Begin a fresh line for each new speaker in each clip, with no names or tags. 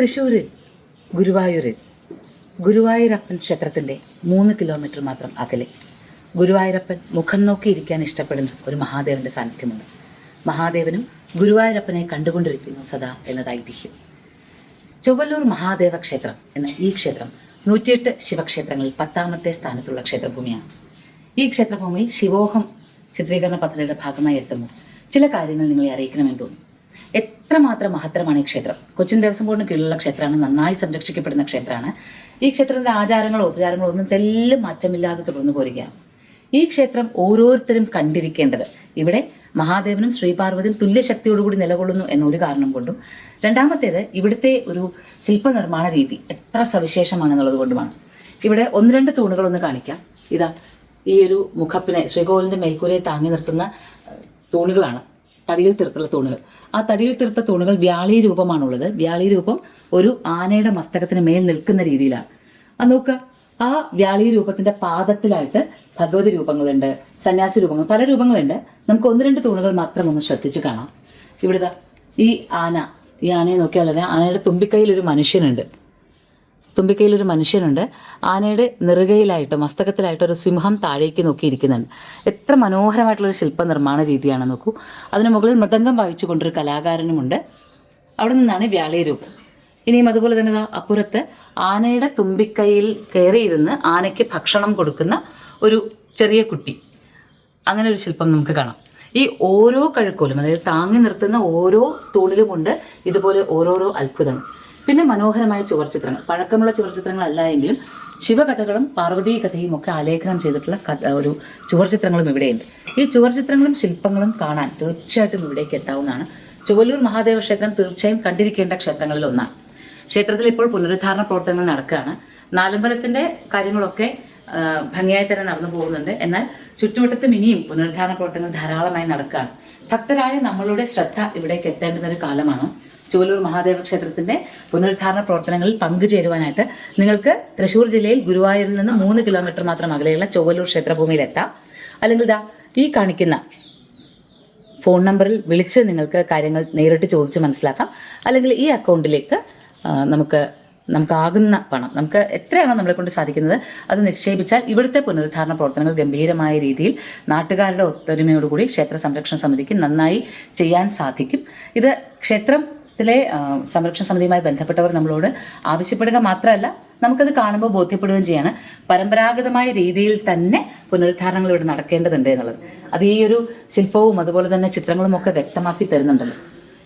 തൃശ്ശൂരിൽ ഗുരുവായൂരിൽ. ഗുരുവായൂരപ്പൻ ക്ഷേത്രത്തിന്റെ മൂന്ന് കിലോമീറ്റർ മാത്രം അകലെ. ഗുരുവായൂരപ്പൻ മുഖം നോക്കിയിരിക്കാൻ ഇഷ്ടപ്പെടുന്ന ഒരു മഹാദേവന്റെ സാന്നിധ്യമുണ്ട്. മഹാദേവനും ഗുരുവായൂരപ്പനെ കണ്ടുകൊണ്ടിരിക്കുന്നു സദാ എന്നത് ഐതിഹ്യം. ചൊവ്വല്ലൂർ മഹാദേവ ക്ഷേത്രം എന്ന ഈ ക്ഷേത്രം നൂറ്റിയെട്ട് ശിവക്ഷേത്രങ്ങളിൽ പത്താമത്തെ സ്ഥാനത്തുള്ള ക്ഷേത്രഭൂമിയാണ്. ഈ ക്ഷേത്രഭൂമിയിൽ ശിവോഹം ചിത്രീകരണ പദ്ധതിയുടെ ഭാഗമായി എത്തുമ്പോൾ ചില കാര്യങ്ങൾ നിങ്ങളെ അറിയിക്കണമെന്ന് തോന്നുന്നു എത്രമാത്രം മഹത്തരമാണ് ഈ ക്ഷേത്രം? കൊച്ചിൻ ദേവസ്വം ബോർഡിന് കീഴിലുള്ള ക്ഷേത്രമാണ് നന്നായി സംരക്ഷിക്കപ്പെടുന്ന ക്ഷേത്രമാണ്. ഈ ക്ഷേത്രത്തിന്റെ ആചാരങ്ങളോ ഉപചാരങ്ങളോ ഒന്നും തെല്ലും മാറ്റമില്ലാതെ തുടർന്നു പോരുകയാണ്. ഈ ക്ഷേത്രം ഓരോരുത്തരും കണ്ടിരിക്കേണ്ടത് ഇവിടെ മഹാദേവനും ശ്രീപാർവതിയും തുല്യശക്തിയോടുകൂടി നിലകൊള്ളുന്നു എന്നൊരു കാരണം കൊണ്ടും രണ്ടാമത്തേത് ഇവിടുത്തെ ഒരു ശില്പനിർമ്മാണ രീതി എത്ര സവിശേഷമാണെന്നുള്ളത് കൊണ്ടുമാണ്. ഇവിടെ ഒന്ന് രണ്ട് തൂണുകൾ ഒന്ന് കാണിക്കാം. ഇതാ ഈ ഒരു മുഖപ്പിനെ ശ്രീകോവിലിന്റെ മേൽക്കൂരയെ താങ്ങി നിർത്തുന്ന തൂണുകളാണ്. തടിയിൽ തീർത്തുള്ള തൂണുകൾ. ആ തടിയിൽ തീർത്ത തൂണുകൾ വ്യാളി രൂപമാണുള്ളത്. വ്യാളി രൂപം ഒരു ആനയുടെ മസ്തകത്തിന് മേൽ നിൽക്കുന്ന രീതിയിലാണ്. ആ നോക്കുക ആ വ്യാളി രൂപത്തിന്റെ പാദത്തിലായിട്ട് ഭഗവതി രൂപങ്ങളുണ്ട് സന്യാസി രൂപങ്ങൾ പല രൂപങ്ങളുണ്ട്. നമുക്ക് ഒന്ന് രണ്ട് തൂണുകൾ മാത്രം ഒന്ന് ശ്രദ്ധിച്ച് കാണാം. ഇവിടുത്തെ ഈ ആന. ഈ ആനയെ നോക്കിയാൽ ആനയുടെ തുമ്പിക്കൈയിൽ ഒരു മനുഷ്യനുണ്ട്. തുമ്പിക്കൈയിൽ ഒരു മനുഷ്യനുണ്ട്. ആനയുടെ നെറുകയിലായിട്ട് മസ്തകത്തിലായിട്ട് ഒരു സിംഹം താഴേക്ക് നോക്കിയിരിക്കുന്നുണ്ട് എത്ര മനോഹരമായിട്ടുള്ളൊരു ശില്പ നിർമ്മാണ രീതിയാണ് നോക്കൂ. അതിന് മുകളിൽ മൃദംഗം വായിച്ചുകൊണ്ടൊരു കലാകാരനുമുണ്ട്. അവിടെ നിന്നാണ് വ്യാളയരൂപം ഇനിയും അതുപോലെ തന്നെ അപ്പുറത്ത് ആനയുടെ തുമ്പിക്കൈയിൽ കയറിയിരുന്ന് ആനയ്ക്ക് ഭക്ഷണം കൊടുക്കുന്ന ഒരു ചെറിയ കുട്ടി. അങ്ങനെ ഒരു ശില്പം നമുക്ക് കാണാം. ഈ ഓരോ കഴുക്കോലും അതായത് താങ്ങി നിർത്തുന്ന ഓരോ തൂണിലുമുണ്ട് ഇതുപോലെ ഓരോരോ അത്ഭുതങ്ങൾ. പിന്നെ മനോഹരമായ ചുവർച്ചിത്രങ്ങൾ പഴക്കമുള്ള ചുവർച്ചിത്രങ്ങളല്ല എങ്കിലും ശിവകഥകളും പാർവതീ കഥയും ഒക്കെ ആലേഖനം ചെയ്തിട്ടുള്ള കഥ ഒരു ചുവർച്ചിത്രങ്ങളും ഇവിടെയുണ്ട്. ഈ ചുവർച്ചിത്രങ്ങളും ശില്പങ്ങളും കാണാൻ തീർച്ചയായിട്ടും ഇവിടേക്ക് എത്താവുന്നതാണ്. ചുവല്ലൂർ മഹാദേവ ക്ഷേത്രം തീർച്ചയായും കണ്ടിരിക്കേണ്ട ക്ഷേത്രങ്ങളിൽ ഒന്നാണ്. ക്ഷേത്രത്തിൽ ഇപ്പോൾ പുനരുദ്ധാരണ പ്രവർത്തനങ്ങൾ നടക്കുകയാണ്. നാലമ്പലത്തിന്റെ കാര്യങ്ങളൊക്കെ ഭംഗിയായി തന്നെ നടന്നു പോകുന്നുണ്ട്. എന്നാൽ ചുറ്റുവട്ടത്തും ഇനിയും പുനരുദ്ധാരണ പ്രവർത്തനങ്ങൾ ധാരാളമായി നടക്കുകയാണ്. ഭക്തരായ നമ്മളുടെ ശ്രദ്ധ ഇവിടേക്ക് എത്തേണ്ടുന്ന ഒരു കാലമാണ്. ചുവല്ലൂർ മഹാദേവ ക്ഷേത്രത്തിന്റെ പുനരുദ്ധാരണ പ്രവർത്തനങ്ങളിൽ പങ്കുചേരുവാനായിട്ട് നിങ്ങൾക്ക് തൃശ്ശൂർ ജില്ലയിൽ ഗുരുവായൂരിൽ നിന്ന് മൂന്ന് കിലോമീറ്റർ മാത്രം അകലെയുള്ള ചുവലൂർ ക്ഷേത്രഭൂമിയിൽ എത്താം അല്ലെങ്കിൽ ഇതാ ഈ കാണിക്കുന്ന ഫോൺ നമ്പറിൽ വിളിച്ച് നിങ്ങൾക്ക് കാര്യങ്ങൾ നേരിട്ട് ചോദിച്ച് മനസ്സിലാക്കാം. അല്ലെങ്കിൽ ഈ അക്കൗണ്ടിലേക്ക് നമുക്ക് നമുക്കാകുന്ന പണം നമുക്ക് എത്രയാണോ നമ്മളെ കൊണ്ട് സാധിക്കുന്നത് അത് നിക്ഷേപിച്ചാൽ ഇവിടുത്തെ പുനരുദ്ധാരണ പ്രവർത്തനങ്ങൾ ഗംഭീരമായ രീതിയിൽ നാട്ടുകാരുടെ ഒത്തൊരുമയോടുകൂടി ക്ഷേത്ര സംരക്ഷണ സമിതിക്ക് നന്നായി ചെയ്യാൻ സാധിക്കും. ഇത് ക്ഷേത്രത്തിലെ ആ, സംരക്ഷണ സമിതിയുമായി ബന്ധപ്പെട്ടവർ നമ്മളോട് ആവശ്യപ്പെടുക മാത്രമല്ല നമുക്കത് കാണുമ്പോൾ ബോധ്യപ്പെടുകയും ചെയ്യാണ്. പരമ്പരാഗതമായ രീതിയിൽ തന്നെ പുനരുദ്ധാരണങ്ങൾ ഇവിടെ നടക്കേണ്ടതുണ്ട് എന്നുള്ളത്. അത് ഈ ഒരു ശില്പവും അതുപോലെ തന്നെ ചിത്രങ്ങളും ഒക്കെ വ്യക്തമാക്കി തരുന്നുണ്ടല്ലോ.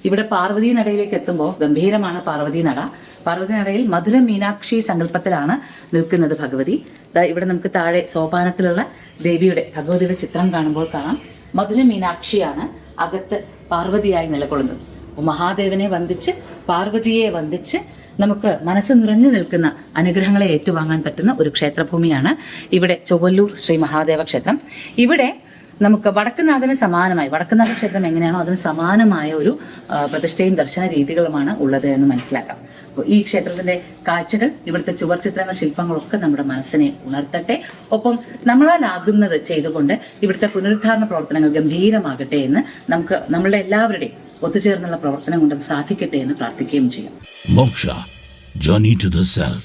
ഇവിടെ പാർവതി നടയിലേക്ക് എത്തുമ്പോൾ ഗംഭീരമാണ് പാർവതി നട. പാർവതി നടയിൽ മധുര മീനാക്ഷി സങ്കല്പത്തിലാണ് നിൽക്കുന്നത് ഭഗവതി. ഇവിടെ നമുക്ക് താഴെ സോപാനത്തിലുള്ള ദേവിയുടെ ഭഗവതിയുടെ ചിത്രം കാണുമ്പോൾ കാണാം. മധുര മീനാക്ഷിയാണ് അകത്ത് പാർവതിയായി നിലകൊള്ളുന്നത്. മഹാദേവനെ വന്ദിച്ച് പാർവതിയെ വന്ദിച്ച് നമുക്ക് മനസ്സ് നിറഞ്ഞു നിൽക്കുന്ന അനുഗ്രഹങ്ങളെ ഏറ്റുവാങ്ങാൻ പറ്റുന്ന ഒരു ക്ഷേത്രഭൂമിയാണ് ഇവിടെ ചൊവ്വല്ലൂർ ശ്രീ മഹാദേവ ക്ഷേത്രം. ഇവിടെ നമുക്ക് വടക്കുനാഥന് സമാനമായി വടക്കുനാഥ ക്ഷേത്രം എങ്ങനെയാണോ അതിന് സമാനമായ ഒരു പ്രതിഷ്ഠയും ദർശന രീതികളുമാണ് ഉള്ളത് എന്ന് മനസ്സിലാക്കാം. അപ്പോൾ ഈ ക്ഷേത്രത്തിന്റെ കാഴ്ചകൾ ഇവിടുത്തെ ചുവർ ചിത്രങ്ങൾ ശില്പങ്ങളൊക്കെ നമ്മുടെ മനസ്സിനെ ഉണർത്തട്ടെ. ഒപ്പം നമ്മളാലാകുന്നത് ചെയ്തുകൊണ്ട് ഇവിടുത്തെ പുനരുദ്ധാരണ പ്രവർത്തനങ്ങൾ ഗംഭീരമാകട്ടെ എന്ന് നമുക്ക് നമ്മളുടെ എല്ലാവരുടെയും ഒത്തുചേർന്നുള്ള പ്രവർത്തനം കൊണ്ടത് സാധിക്കട്ടെ എന്ന് പ്രാർത്ഥിക്കുകയും ചെയ്യാം
Moksha Journey to the Self.